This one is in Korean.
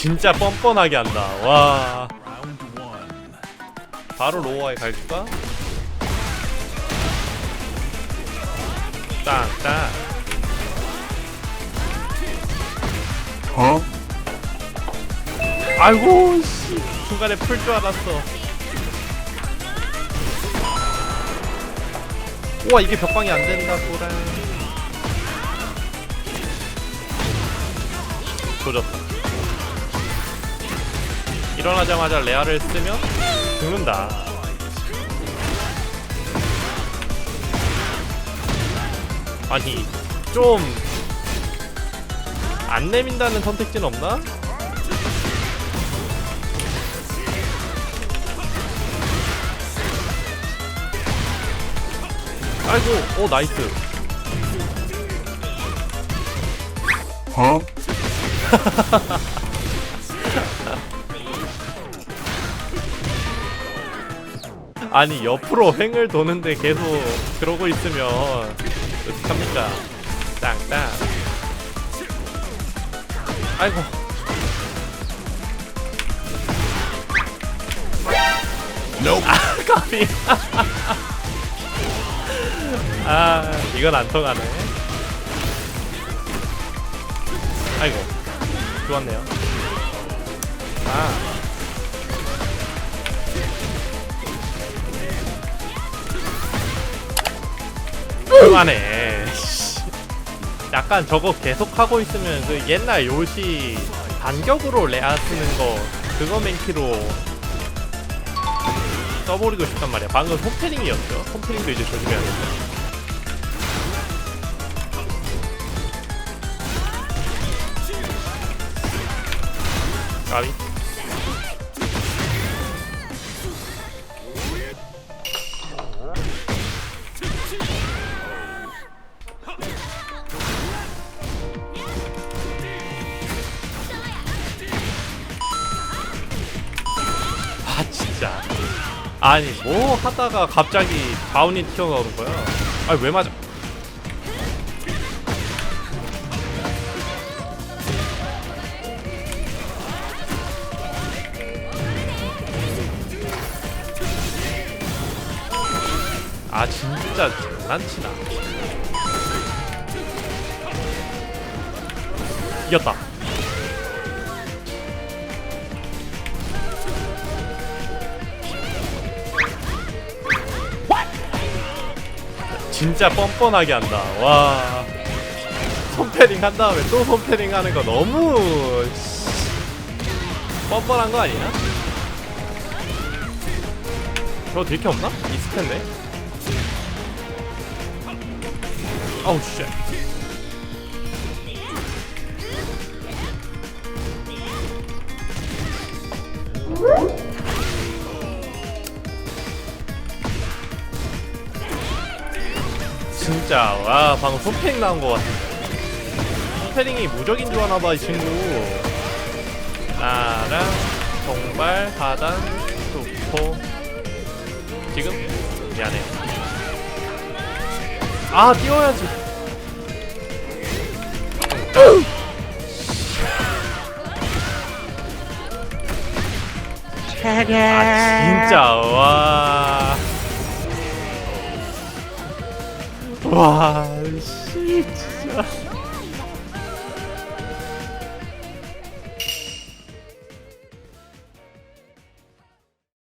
진짜 뻔뻔하게 한다. 와. 바로 로어에 갈까? 땅, 땅. 어? 아이고, 씨. 중간에 풀 줄 알았어. 우와, 이게 벽방이 안 된다, 꼬라. 조졌다. 일어나자마자 레아를 쓰면 죽는다. 아니, 좀, 안 내민다는 선택지는 없나? 아이고, 오, 나이스. 어? 아니 옆으로 횡을 도는데 계속 그러고 있으면 어떡합니까? 땅땅. 아이고. 아 까비. 아 이건 안 통하네. 아이고 좋았네요. 아. 그만해. 씨. 약간 저거 계속 하고 있으면 그 옛날 요시 반격으로 레아 쓰는 거 그거 맨키로 써버리고 싶단 말이야. 방금 홈트링이었죠. 홈트링도 이제 조심해야겠다. 까비. 아니 뭐 하다가 갑자기 다운이 튀어나오는 거야? 아니 왜 맞아? 아 진짜 장난치나? 이겼다 진짜 뻔뻔하게 한다. 와. 손패링 한 다음에 또 손패링 하는 거 너무 씨, 뻔뻔한 거 아니야? 저거 딜캐 없나? 텐데. 아우 쉣. 진짜. 와 방금 손패링 나온 거 같은데. 손패링이 무적인 줄 아나봐 이 친구. 나랑 정발 하단 수포 지금? 미안해요. 아 띄워야지. 아 진짜. 와 와, 씨, 진짜.